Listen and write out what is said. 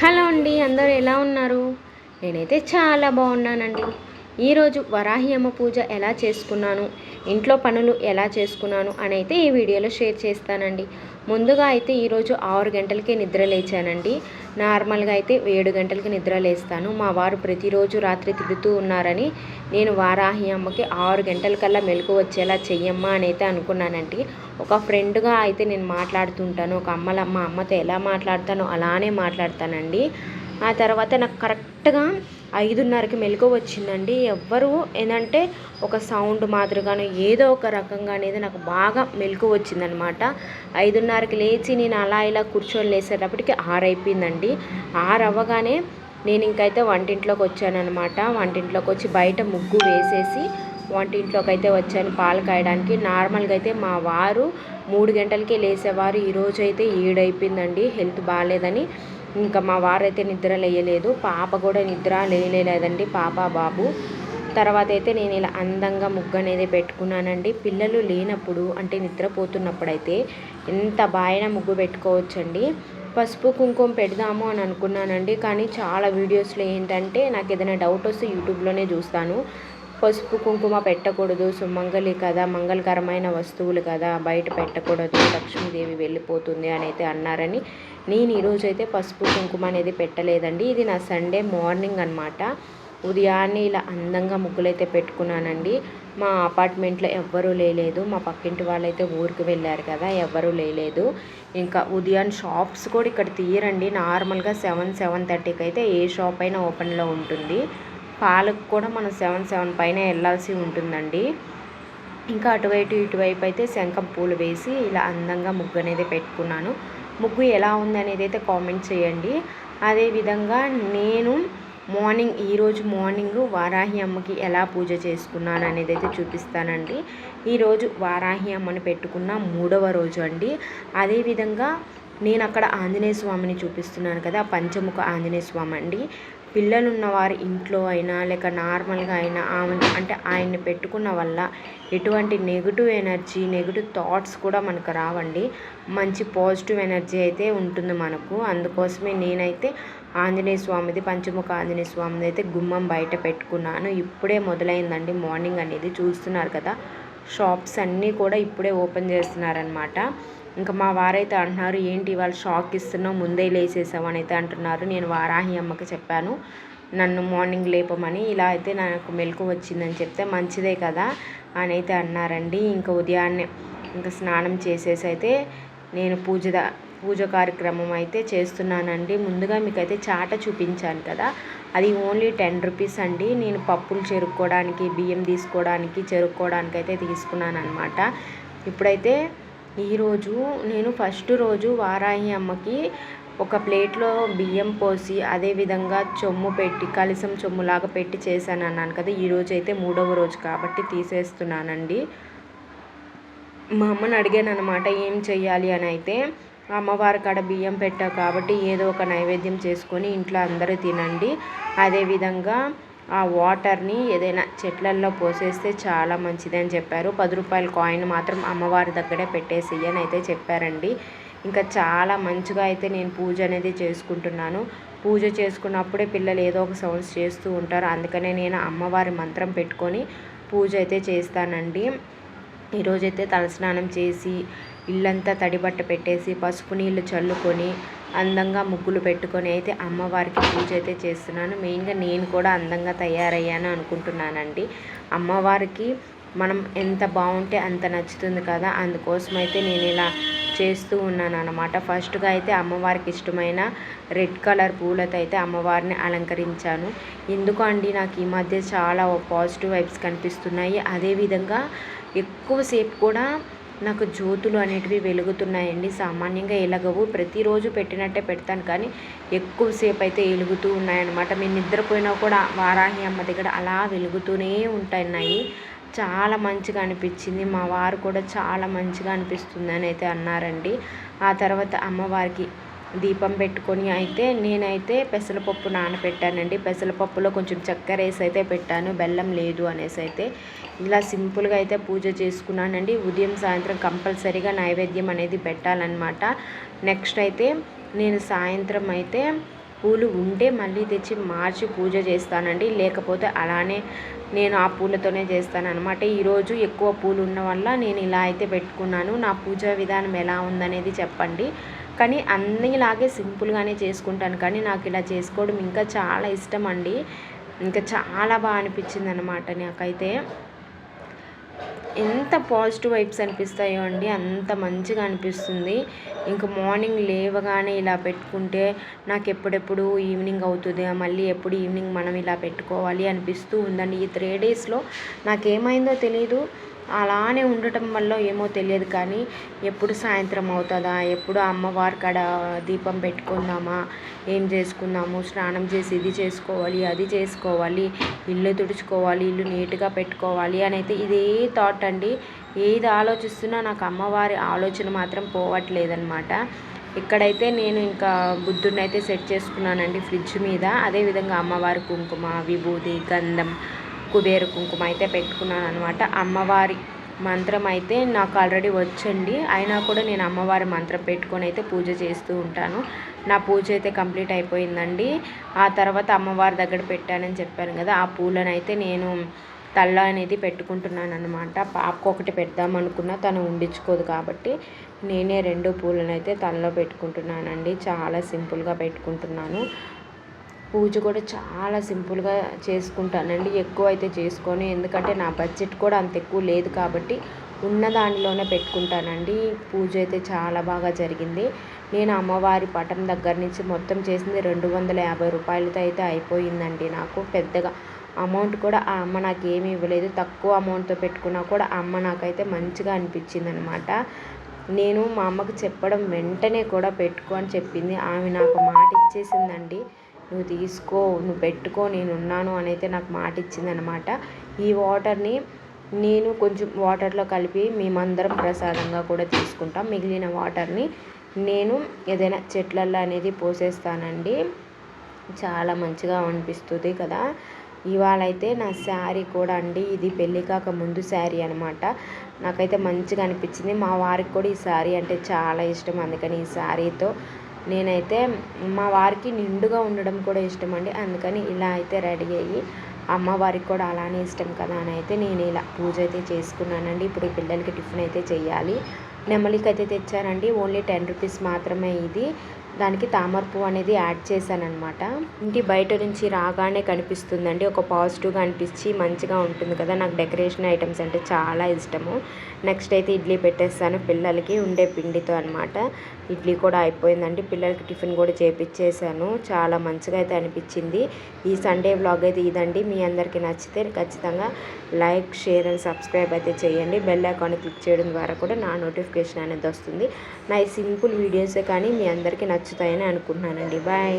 Hello అండి అందరూ ఎలా ఉన్నారు? నేనైతే చాలా బాగున్నానండి. ఈరోజు వరాహి అమ్మ పూజ ఎలా చేసుకున్నాను ఇంట్లో పనులు ఎలా చేసుకున్నాను అని అయితే ఈ వీడియోలో షేర్ చేస్తానండి. ముందుగా అయితే ఈరోజు ఆరు గంటలకే నిద్ర లేచానండి. నార్మల్గా అయితే ఏడు గంటలకి నిద్ర లేస్తాను. మా వారు ప్రతిరోజు రాత్రి తిడుతూ ఉన్నారని నేను వారాహి అమ్మకి ఆరు గంటలకల్లా మెలకు వచ్చేలా చెయ్యమ్మా అని అయితే అనుకున్నానండి. ఒక ఫ్రెండ్గా అయితే నేను మాట్లాడుతుంటాను. ఒక అమ్మల మా అమ్మతో ఎలా మాట్లాడతానో అలానే మాట్లాడతానండి. ఆ తర్వాత నాకు కరెక్ట్గా ఐదున్నరకి మెలకు వచ్చిందండి. ఎవ్వరు ఏంటంటే ఒక సౌండ్ మాదిరిగాను ఏదో ఒక రకంగా అనేది నాకు బాగా మెలకు వచ్చిందనమాట. ఐదున్నరకి లేచి నేను అలా ఇలా కూర్చొని లేసేటప్పటికి ఆరు అయిపోయిందండి ఆరు అవ్వగానే నేను ఇంకైతే వంటింట్లోకి వచ్చానమాట వంటింట్లోకి వచ్చి బయట ముగ్గు వేసేసి వంటింట్లోకి అయితే వచ్చాను పాలు కాయడానికి. నార్మల్గా అయితే మా వారు మూడు గంటలకే లేసేవారు. ఈరోజు అయితే ఏడైపోయిందండి. హెల్త్ బాగాలేదని ఇంకా మా వారైతే నిద్ర లేయలేదు పాప కూడా నిద్ర లేయలేదండి పాప బాబు. తర్వాత అయితే నేను ఇలా అందంగా ముగ్గు అనేది పెట్టుకున్నానండి. పిల్లలు లేనప్పుడు అంటే నిద్రపోతున్నప్పుడు అయితే ఎంత బాగా ముగ్గు పెట్టుకోవచ్చండి. పసుపు కుంకుమ పెడదాము అని అనుకున్నానండి కానీ చాలా వీడియోస్లో ఏంటంటే నాకు ఏదైనా డౌట్ వస్తే యూట్యూబ్లోనే చూస్తాను. పసుపు కుంకుమ పెట్టకూడదు సుమంగళి కదా మంగళకరమైన వస్తువులు కదా బయట పెట్టకూడదు లక్ష్మీదేవి వెళ్ళిపోతుంది అని అయితే అన్నారని నేను ఈరోజైతే పసుపు కుంకుమ అనేది పెట్టలేదండి. ఇది నా సండే మార్నింగ్ అనమాట ఉదయాన్నే ఇలా అందంగా ముగ్గులైతే పెట్టుకున్నానండి. మా అపార్ట్మెంట్లో ఎవ్వరూ లేలేదు. మా పక్కింటి వాళ్ళైతే ఊరికి వెళ్ళారు కదా ఎవ్వరూ లేలేదు. ఇంకా ఉదయాన్ షాప్స్ కూడా ఇక్కడ తీయరండి. నార్మల్గా సెవెన్ సెవెన్ థర్టీకి అయితే ఏ షాప్ అయినా ఓపెన్లో ఉంటుంది. పాలకు కూడా మనం సెవెన్ సెవెన్ పైన వెళ్ళాల్సి ఉంటుందండి. ఇంకా అటువైపు ఇటువైపు అయితే శంఖం పూలు వేసి ఇలా అందంగా ముగ్గు అనేది పెట్టుకున్నాను. ముగ్గు ఎలా ఉంది అనేది అయితే కామెంట్ చేయండి. అదేవిధంగా నేను మార్నింగ్ ఈరోజు మార్నింగ్ వారాహి అమ్మకి ఎలా పూజ చేసుకున్నాను అనేది అయితే చూపిస్తానండి ఈరోజు వారాహి అమ్మని పెట్టుకున్న మూడవ రోజు అండి. అదేవిధంగా నేను అక్కడ ఆంజనేయ స్వామిని చూపిస్తున్నాను కదా పంచముఖ ఆంజనేయ స్వామి అండి పిల్లలున్న వారి ఇంట్లో అయినా లేక నార్మల్గా అయినా ఆమె అంటే ఆయన్ని పెట్టుకున్న వల్ల ఎటువంటి నెగిటివ్ ఎనర్జీ నెగిటివ్ థాట్స్ కూడా మనకు రావండి. మంచి పాజిటివ్ ఎనర్జీ అయితే ఉంటుంది మనకు. అందుకోసమే నేనైతే ఆంజనేయ స్వామిది పంచముఖ ఆంజనేయ స్వామిది అయితే గుమ్మం బయట పెట్టుకున్నాను. ఇప్పుడే మొదలైందండి మార్నింగ్ అనేది. చూస్తున్నారు కదా షాప్స్ అన్నీ కూడా ఇప్పుడే ఓపెన్ చేస్తున్నారనమాట ఇంకా మా వారైతే అంటున్నారు ఏంటి వాళ్ళు షాక్ ఇస్తున్నావు? ముందే లేసేసావు అని అయితే అంటున్నారు. నేను వారాహి అమ్మకి చెప్పాను నన్ను మార్నింగ్ లేపమని ఇలా అయితే నాకు మెలకు వచ్చిందని చెప్తే మంచిదే కదా అని అయితే అన్నారండి. ఇంకా ఉదయాన్నే ఇంకా స్నానం చేసేసి అయితే నేను పూజ పూజ కార్యక్రమం అయితే చేస్తున్నానండి. ముందుగా మీకు అయితే చాట చూపించాను కదా అది ఓన్లీ టెన్ రూపీస్ అండి. నేను పప్పులు చెరుక్కోవడానికి బియ్యం తీసుకోవడానికి చెరుక్కోవడానికి అయితే తీసుకున్నాను అనమాట ఇప్పుడైతే ఈరోజు నేను ఫస్ట్ రోజు వారాహి అమ్మకి ఒక ప్లేట్లో బియ్యం పోసి అదేవిధంగా చొమ్ము పెట్టి కలిసం చొమ్ములాగా పెట్టి చేశాను అన్నాను కదా. ఈరోజు అయితే మూడవ రోజు కాబట్టి తీసేస్తున్నానండి. మా అమ్మని అడిగాను అనమాట ఏం చెయ్యాలి? అని అయితే అమ్మవారి కాడ బియ్యం పెట్టావు కాబట్టి ఏదో ఒక నైవేద్యం చేసుకొని ఇంట్లో అందరూ తినండి. అదేవిధంగా ఆ వాటర్ని ఏదైనా చెట్లల్లో పోసేస్తే చాలా మంచిది అని చెప్పారు. పది రూపాయల కాయిన్ మాత్రం అమ్మవారి దగ్గరే పెట్టేసి అని అయితే చెప్పారండి. ఇంకా చాలా మంచిగా అయితే నేను పూజ అనేది చేసుకుంటున్నాను. పూజ చేసుకున్నప్పుడే పిల్లలు ఏదో ఒక సౌండ్స్ చేస్తూ ఉంటారు. అందుకనే నేను అమ్మవారి మంత్రం పెట్టుకొని పూజ అయితే చేస్తానండి. ఈరోజైతే తలస్నానం చేసి ఇల్లంతా తడిబట్ట పెట్టేసి పసుపు నీళ్ళు చల్లుకొని అందంగా ముగ్గులు పెట్టుకొని అయితే అమ్మవారికి పూజ అయితే చేస్తున్నాను. మెయిన్గా నేను కూడా అందంగా తయారయ్యాను అనుకుంటున్నానండి. అమ్మవారికి మనం ఎంత బాగుంటే అంత నచ్చుతుంది కదా అందుకోసం అయితే నేను ఇలా చేస్తూ ఉన్నాను అనమాట ఫస్ట్గా అయితే అమ్మవారికి ఇష్టమైన రెడ్ కలర్ పూలతో అయితే అమ్మవారిని అలంకరించాను. ఎందుకు అండి నాకు ఈ మధ్య చాలా పాజిటివ్ వైబ్స్ కనిపిస్తున్నాయి. అదేవిధంగా ఎక్కువసేపు కూడా నాకు జ్యోతులు అనేటివి వెలుగుతున్నాయండి. సామాన్యంగా ఎలగవు. ప్రతిరోజు పెట్టినట్టే పెడతాను. కానీ ఎక్కువసేపు అయితే వెలుగుతూ ఉన్నాయన్నమాట. మేము నిద్రపోయినా కూడా వారాహి అమ్మ దగ్గర అలా వెలుగుతూనే ఉంటున్నాయి చాలా మంచిగా అనిపించింది. మా వారు కూడా చాలా మంచిగా అనిపిస్తుంది అని అయితే అన్నారండి. ఆ తర్వాత అమ్మవారికి దీపం పెట్టుకొని అయితే నేనైతే పెసరపప్పు నానబెట్టానండి పెసరపప్పులో కొంచెం చక్కెర వేసి అయితే పెట్టాను. బెల్లం లేదు అనేసి అయితే ఇలా సింపుల్గా అయితే పూజ చేసుకున్నానండి. ఉదయం సాయంత్రం కంపల్సరీగా నైవేద్యం అనేది పెట్టాలన్నమాట. నెక్స్ట్ అయితే నేను సాయంత్రం అయితే పూలు ఉంటే మళ్ళీ తెచ్చి మార్చి పూజ చేస్తానండి. లేకపోతే అలానే నేను ఆ పూలతోనే చేస్తాను అనమాట ఈరోజు ఎక్కువ పూలు ఉన్న వల్ల నేను ఇలా అయితే పెట్టుకున్నాను. నా పూజా విధానం ఎలా ఉందనేది చెప్పండి. కానీ అన్నిలాగే సింపుల్గానే చేసుకుంటాను. కానీ నాకు ఇలా చేసుకోవడం ఇంకా చాలా ఇష్టం అండి ఇంకా చాలా బాగా అనిపించింది అనమాట నాకైతే. ఎంత పాజిటివ్ వైబ్స్ అనిపిస్తాయో అండి అంత మంచిగా అనిపిస్తుంది. ఇంకా మార్నింగ్ లేవగానే ఇలా పెట్టుకుంటే నాకు ఎప్పుడెప్పుడు ఈవినింగ్ అవుతుంది మళ్ళీ ఎప్పుడు ఈవినింగ్ మనం ఇలా పెట్టుకోవాలి అనిపిస్తూ ఉందండి. ఈ త్రీ డేస్లో నాకేమైందో తెలీదు. అలానే ఉండటం వల్ల ఏమో తెలియదు కానీ ఎప్పుడు సాయంత్రం అవుతుందా? ఎప్పుడు అమ్మవారి కాడ దీపం పెట్టుకుందామా? ఏం చేసుకుందాము? స్నానం చేసి ఇది చేసుకోవాలి అది చేసుకోవాలి ఇల్లు తుడుచుకోవాలి ఇల్లు నీట్గా పెట్టుకోవాలి అని అయితే ఇదే థాట్ అండి. ఏది ఆలోచిస్తున్నా నాకు అమ్మవారి ఆలోచన మాత్రం పోవట్లేదన్నమాట. ఇక్కడైతే నేను ఇంకా బుద్ధుడిని అయితే సెట్ చేసుకున్నానండి ఫ్రిడ్జ్ మీద. అదేవిధంగా అమ్మవారి కుంకుమ విభూతి గంధం కుబేర కుంకుమ అయితే పెట్టుకున్నాను అనమాట అమ్మవారి మంత్రం అయితే నాకు ఆల్రెడీ వచ్చండి. అయినా కూడా నేను అమ్మవారి మంత్రం పెట్టుకొని అయితే పూజ చేస్తూ ఉంటాను. నా పూజ అయితే కంప్లీట్ అయిపోయిందండి. ఆ తర్వాత అమ్మవారి దగ్గర పెట్టానని చెప్పాను కదా ఆ పూలను అయితే నేను తల్ల అనేది పెట్టుకుంటున్నాను అనమాట పాపకు ఒకటి పెడదామనుకున్నా తను ఉండించుకోదు కాబట్టి నేనే రెండు పూలను అయితే తలలో పెట్టుకుంటున్నానండి. చాలా సింపుల్గా పెట్టుకుంటున్నాను. పూజ కూడా చాలా సింపుల్గా చేసుకుంటానండి. ఎక్కువ అయితే చేసుకొని. ఎందుకంటే నా బడ్జెట్ కూడా అంత ఎక్కువ లేదు కాబట్టి ఉన్న దానిలోనే పెట్టుకుంటానండి. పూజ అయితే చాలా బాగా జరిగింది. నేను అమ్మవారి పటం దగ్గర నుంచి మొత్తం చేసింది రెండు వందల యాభై రూపాయలతో అయితే అయిపోయిందండి నాకు. పెద్దగా అమౌంట్ కూడా ఆ అమ్మ నాకు ఏమీ ఇవ్వలేదు. తక్కువ అమౌంట్తో పెట్టుకున్నా కూడా అమ్మ నాకైతే మంచిగా అనిపించింది అనమాట నేను మా అమ్మకు చెప్పడం వెంటనే కూడా పెట్టుకో అని చెప్పింది. ఆమె నాకు మాట ఇచ్చేసిందండి. నువ్వు తీసుకో నువ్వు పెట్టుకో నేను ఉన్నాను అని అయితే నాకు మాట ఇచ్చిందనమాట ఈ వాటర్ని నేను కొంచెం వాటర్లో కలిపి మేమందరం ప్రసాదంగా కూడా తీసుకుంటాం. మిగిలిన వాటర్ని నేను ఏదైనా చెట్లల్లో అనేది పోసేస్తానండి. చాలా మంచిగా అనిపిస్తుంది కదా. ఇవాళ అయితే నా శారీ కూడా అండి ఇది పెళ్ళి కాక ముందు శారీ అనమాట. నాకైతే మంచిగా అనిపించింది. మా వారికి కూడా ఈ శారీ అంటే చాలా ఇష్టం. అందుకని ఈ శారీతో నేనైతే మా వారికి నిండుగా ఉండడం కూడా ఇష్టం అండి. అందుకని ఇలా అయితే రెడీ అయ్యి అమ్మవారికి కూడా అలానే ఇష్టం కదా అని అయితే నేను ఇలా పూజ అయితే చేసుకున్నానండి. ఇప్పుడు పిల్లలకి టిఫిన్ అయితే చేయాలి నెమలికి అయితే తెచ్చానండి. ఓన్లీ టెన్ రూపీస్ మాత్రమే ఇది. దానికి తామర పువ్వు అనేది యాడ్ చేశానమాట అనమాట ఇంటి బయట నుంచి రాగానే కనిపిస్తుందండి. ఒక పాజిటివ్గా అనిపించి మంచిగా ఉంటుంది కదా. నాకు డెకరేషన్ ఐటమ్స్ అంటే చాలా ఇష్టము. నెక్స్ట్ అయితే ఇడ్లీ పెట్టేస్తాను పిల్లలకి ఉండే పిండితో అనమాట ఇడ్లీ కూడా అయిపోయిందండి. పిల్లలకి టిఫిన్ కూడా చేపించేసాను చాలా మంచిగా అయితే అనిపించింది. ఈ సండే వ్లాగ్ అయితే ఇదండి. మీ అందరికీ నచ్చితే ఖచ్చితంగా లైక్ షేర్ అండ్ సబ్స్క్రైబ్ అయితే చేయండి. బెల్ ఐకాన్ క్లిక్ చేయడం ద్వారా కూడా నా నోటిఫికేషన్ అనేది వస్తుంది. నా ఈ సింపుల్ వీడియోసే కానీ మీ అందరికీ నచ్చుతాయని అనుకుంటున్నానండి. బాయ్.